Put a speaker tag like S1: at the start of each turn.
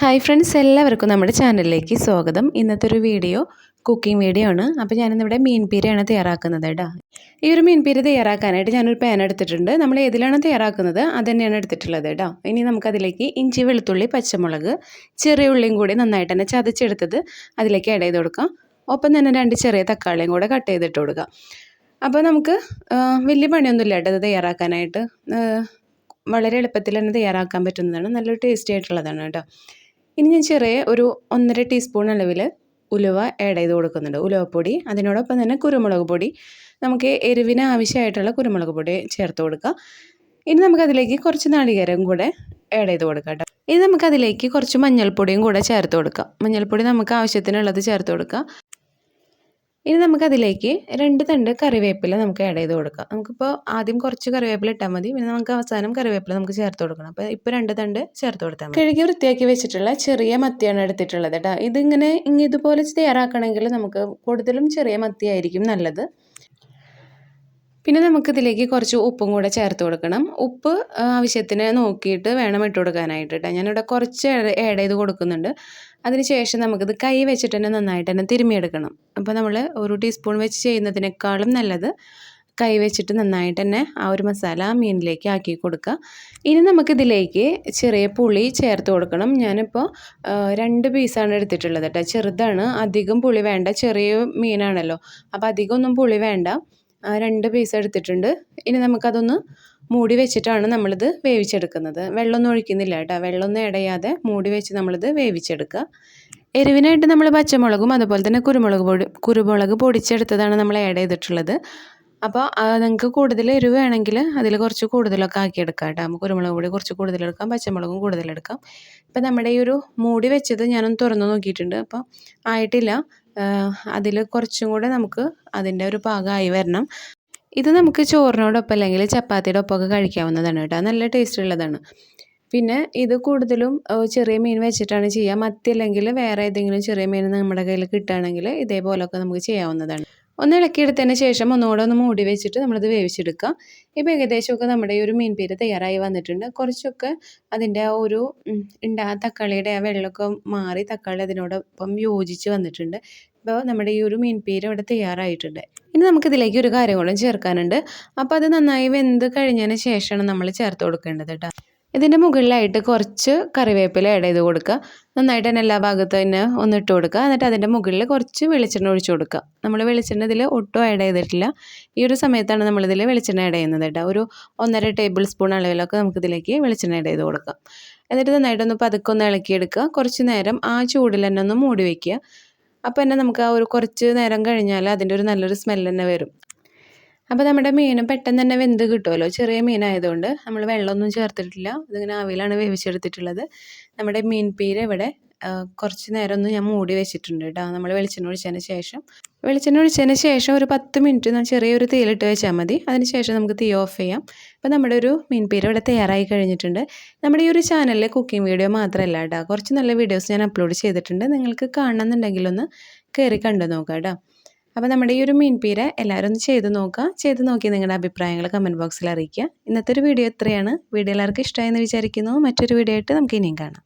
S1: Hi friends എല്ലാവർക്കും നമ്മുടെ ചാനലിലേക്ക് സ്വാഗതം. ഇന്നത്തെ ഒരു വീഡിയോ കുക്കിംഗ് വീഡിയോ ആണ്. അപ്പോൾ ഞാനിന്നിവിടെ മീൻ പീരയാണ് തയ്യാറാക്കുന്നത് കേട്ടോ ഈ ഒരു മീൻ പീര തയ്യാറാക്കാനായിട്ട് ഞാനൊരു പാൻ എടുത്തിട്ടുണ്ട്. നമ്മൾ ഏതിലാണ് തയ്യാറാക്കുന്നത് അത് തന്നെയാണ് എടുത്തിട്ടുള്ളത് കേട്ടോ ഇനി നമുക്കതിലേക്ക് ഇഞ്ചി വെളുത്തുള്ളി പച്ചമുളക് ചെറിയ ഉള്ളിയും കൂടി നന്നായിട്ട് തന്നെ ചതച്ചെടുത്തത് അതിലേക്ക് ആഡ് ചെയ്ത് കൊടുക്കാം. ഒപ്പം തന്നെ രണ്ട് ചെറിയ തക്കാളിയും കൂടെ കട്ട് ചെയ്തിട്ട് കൊടുക്കാം. അപ്പോൾ നമുക്ക് വലിയ പണിയൊന്നുമില്ല കേട്ടോ ഇത് തയ്യാറാക്കാനായിട്ട്. വളരെ എളുപ്പത്തിൽ തന്നെ തയ്യാറാക്കാൻ പറ്റുന്നതാണ്. നല്ലൊരു ടേസ്റ്റി ആയിട്ടുള്ളതാണ് കേട്ടോ ഇനി ഞാൻ ചെറിയ ഒരു ഒന്നര ടീസ്പൂൺ അളവിൽ ഉലുവ ആഡ് ചെയ്ത് കൊടുക്കുന്നുണ്ട്. ഉലുവപ്പൊടി അതിനോടൊപ്പം തന്നെ കുരുമുളക് പൊടി. നമുക്ക് എരിവിന് ആവശ്യമായിട്ടുള്ള കുരുമുളക് പൊടി ചേർത്ത് കൊടുക്കുക ഇനി നമുക്കതിലേക്ക് കുറച്ച് നാളികേരം കൂടെ ആഡ് ചെയ്ത് കൊടുക്കാം കേട്ടോ ഇനി നമുക്കതിലേക്ക് കുറച്ച് മഞ്ഞൾപ്പൊടിയും കൂടെ ചേർത്ത് കൊടുക്കാം. മഞ്ഞൾപ്പൊടി നമുക്ക് ആവശ്യത്തിനുള്ളത് ചേർത്ത് കൊടുക്കുക ഇനി നമുക്കതിലേക്ക് രണ്ട് തണ്ട് കറിവേപ്പില നമുക്ക് ആഡ് ചെയ്ത് കൊടുക്കാം. നമുക്കിപ്പോൾ ആദ്യം കുറച്ച് കറിവേപ്പില ഇട്ടാൽ മതി. പിന്നെ നമുക്ക് അവസാനം കറിവേപ്പില നമുക്ക് ചേർത്ത് കൊടുക്കണം. അപ്പോൾ ഇപ്പോൾ രണ്ട് തണ്ട് ചേർത്ത് കൊടുത്താൽ കഴുകി വൃത്തിയാക്കി വെച്ചിട്ടുള്ള ചെറിയ മത്തിയാണ് എടുത്തിട്ടുള്ളത് കേട്ടോ ഇതിങ്ങനെ ഇങ്ങനെ ഇതുപോലെ തയ്യാറാക്കണമെങ്കിൽ നമുക്ക് കൂടുതലും ചെറിയ മത്തിയായിരിക്കും നല്ലത്. പിന്നെ നമുക്കിതിലേക്ക് കുറച്ച് ഉപ്പും കൂടെ ചേർത്ത് കൊടുക്കണം. ഉപ്പ് ആവശ്യത്തിന് നോക്കിയിട്ട് വേണം ഇട്ട് കൊടുക്കാനായിട്ട് കേട്ടോ ഞാനിവിടെ കുറച്ച് ആഡ് ചെയ്ത് കൊടുക്കുന്നുണ്ട്. അതിന് ശേഷം നമുക്കിത് കൈ വെച്ചിട്ട് തന്നെ നന്നായിട്ട് തന്നെ തിരുമിയെടുക്കണം അപ്പോൾ നമ്മൾ ഒരു ടീസ്പൂൺ വെച്ച് ചെയ്യുന്നതിനേക്കാളും നല്ലത് കൈ വെച്ചിട്ട് നന്നായിട്ട് തന്നെ ആ ഒരു മസാല മീനിലേക്ക് ആക്കി കൊടുക്കുക. ഇനി നമുക്കിതിലേക്ക് ചെറിയ പുളി ചേർത്ത് കൊടുക്കണം. ഞാനിപ്പോൾ രണ്ട് പീസാണ് എടുത്തിട്ടുള്ളത് കേട്ടോ. ചെറുതാണ്. അധികം പുളി വേണ്ട. ചെറിയ മീനാണല്ലോ. അപ്പോൾ അധികമൊന്നും പുളി വേണ്ട. രണ്ട് പീസ് എടുത്തിട്ടുണ്ട്. ഇനി നമുക്കതൊന്ന് മൂടി വെച്ചിട്ടാണ് നമ്മളിത് വേവിച്ചെടുക്കുന്നത്. വെള്ളമൊന്നും ഒഴിക്കുന്നില്ല കേട്ടോ. വെള്ളമൊന്നും ഇടയാതെ മൂടി വെച്ച് നമ്മളിത് വേവിച്ചെടുക്കുക. എരിവിനായിട്ട് നമ്മൾ പച്ചമുളകും അതുപോലെ തന്നെ കുരുമുളക് പൊടി കുരുമുളക് പൊടിച്ചെടുത്തതാണ് നമ്മൾ ആഡ് ചെയ്തിട്ടുള്ളത്. അപ്പോൾ നിങ്ങൾക്ക് കൂടുതൽ എരിവ് വേണമെങ്കിൽ അതിൽ കുറച്ച് കൂടുതലൊക്കെ ആക്കിയെടുക്കാം കേട്ടോ. നമുക്ക് കുരുമുളക് പൊടി കുറച്ച് കൂടുതലെടുക്കാം പച്ചമുളകും കൂടുതലെടുക്കാം ഇപ്പം നമ്മുടെ ഈ ഒരു മൂടി വെച്ചത് ഞാനൊന്ന് തുറന്ന് നോക്കിയിട്ടുണ്ട്. അപ്പോൾ ആയിട്ടില്ല. അതിൽ കുറച്ചും കൂടെ നമുക്ക് അതിന്റെ ഒരു പാകമായി വരണം. ഇത് നമുക്ക് ചോറിനോടൊപ്പം അല്ലെങ്കിൽ ചപ്പാത്തിയുടെ ഒപ്പമൊക്കെ കഴിക്കാവുന്നതാണ് കേട്ടോ. നല്ല ടേസ്റ്റ് ഉള്ളതാണ്. പിന്നെ ഇത് കൂടുതലും ചെറിയ മീൻ വെച്ചിട്ടാണ് ചെയ്യുക. മത്തി അല്ലെങ്കിൽ വേറെ ഏതെങ്കിലും ചെറിയ മീൻ നമ്മുടെ കയ്യിൽ കിട്ടുകയാണെങ്കിൽ ഇതേപോലൊക്കെ നമുക്ക് ചെയ്യാവുന്നതാണ്. ഒന്ന് ഇളക്കിയെടുത്തതിന് ശേഷം ഒന്നുകൂടെ ഒന്ന് മൂടി വെച്ചിട്ട് നമ്മളിത് വേവിച്ചെടുക്കുക. ഇപ്പോൾ ഏകദേശമൊക്കെ നമ്മുടെ ഈ ഒരു മീൻ പീര് തയ്യാറായി വന്നിട്ടുണ്ട്. കുറച്ചൊക്കെ അതിന്റെ ആ ഒരു ഉണ്ടാ തക്കാളിയുടെ ആ വെള്ളമൊക്കെ മാറി തക്കാളി അതിനോടൊപ്പം യോജിച്ച് വന്നിട്ടുണ്ട്. ഇപ്പോൾ നമ്മുടെ ഈ ഒരു മീൻ പീര് ഇവിടെ തയ്യാറായിട്ടുണ്ട്. ഇനി നമുക്കിതിലേക്ക് ഒരു കാര്യം കൂടെ ചേർക്കാനുണ്ട്. അപ്പോൾ അത് നന്നായി വെന്ത് കഴിഞ്ഞതിന് ശേഷമാണ് നമ്മൾ ചേർത്ത് കൊടുക്കേണ്ടത് കേട്ടോ ഇതിന്റെ മുകളിലായിട്ട് കുറച്ച് കറിവേപ്പില ആഡ് ചെയ്ത് കൊടുക്കുക. നന്നായിട്ട് തന്നെ എല്ലാ ഭാഗത്തും തന്നെ ഒന്ന് ഇട്ട് കൊടുക്കുക. എന്നിട്ട് അതിന്റെ മുകളിൽ കുറച്ച് വെളിച്ചെണ്ണ ഒഴിച്ചു കൊടുക്കുക. നമ്മൾ വെളിച്ചെണ്ണ ഇതിൽ ഒട്ടും ആഡ് ചെയ്തിട്ടില്ല. ഈ ഒരു സമയത്താണ് നമ്മളിതിൽ വെളിച്ചെണ്ണ ആഡ് ചെയ്യുന്നത് കേട്ടോ ഒരു ഒന്നര ടേബിൾ സ്പൂൺ അളവിലൊക്കെ നമുക്കിതിലേക്ക് വെളിച്ചെണ്ണ ആഡ് ചെയ്ത് കൊടുക്കാം. എന്നിട്ട് നന്നായിട്ടൊന്ന് പതുക്കൊന്ന് ഇളക്കിയെടുക്കുക. കുറച്ച് നേരം ആ ചൂടിൽ തന്നെ ഒന്ന് മൂടി വയ്ക്കുക അപ്പോൾ തന്നെ നമുക്ക് ആ ഒരു കുറച്ച് നേരം കഴിഞ്ഞാൽ അതിന്റെ ഒരു നല്ലൊരു സ്മെല്ല് തന്നെ വരും. അപ്പോൾ നമ്മുടെ മീനും പെട്ടെന്ന് തന്നെ വെന്ത് കിട്ടുമല്ലോ? ചെറിയ മീനായതുകൊണ്ട് നമ്മൾ വെള്ളമൊന്നും ചേർത്തിട്ടില്ല. ഇതിങ്ങനെ ആവിയിലാണ് വേവിച്ചെടുത്തിട്ടുള്ളത്. നമ്മുടെ മീൻ പീര ഇവിടെ കുറച്ച് നേരം ഒന്ന് ഞാൻ മൂടി വെച്ചിട്ടുണ്ട് കേട്ടോ. നമ്മൾ വെളിച്ചെണ്ണ ഒഴിച്ചതിന് ശേഷം. വെളിച്ചെണ്ണ ഒഴിച്ചതിന് ശേഷം ഒരു പത്ത് മിനിറ്റ് ചെറിയൊരു തീയിലിട്ട് വെച്ചാൽ മതി. അതിന് ശേഷം നമുക്ക് തീ ഓഫ് ചെയ്യാം. അപ്പോൾ നമ്മുടെ ഒരു മീൻ പീര ഇവിടെ തയ്യാറായി കഴിഞ്ഞിട്ടുണ്ട്. നമ്മുടെ ഈ ഒരു ചാനലിലെ കുക്കിംഗ് വീഡിയോ മാത്രമല്ല കേട്ടോ കുറച്ച് നല്ല വീഡിയോസ് ഞാൻ അപ്ലോഡ് ചെയ്തിട്ടുണ്ട്. നിങ്ങൾക്ക് കാണണമെന്നുണ്ടെങ്കിലൊന്ന് കയറി കണ്ടു നോക്കാം കേട്ടോ. അപ്പോൾ നമ്മുടെ ഈ ഒരു മീൻ പീര എല്ലാവരും ഒന്ന് ചെയ്ത് നോക്കുക. ചെയ്ത് നോക്കി നിങ്ങളുടെ അഭിപ്രായങ്ങൾ കമന്റ് ബോക്സിൽ അറിയിക്കുക. ഇന്നത്തെ ഒരു വീഡിയോ എത്രയാണ് വീഡിയോ എല്ലാവർക്കും ഇഷ്ടമായെന്ന് വിചാരിക്കുന്നു. മറ്റൊരു വീഡിയോ ആയിട്ട് നമുക്ക് ഇനിയും കാണാം.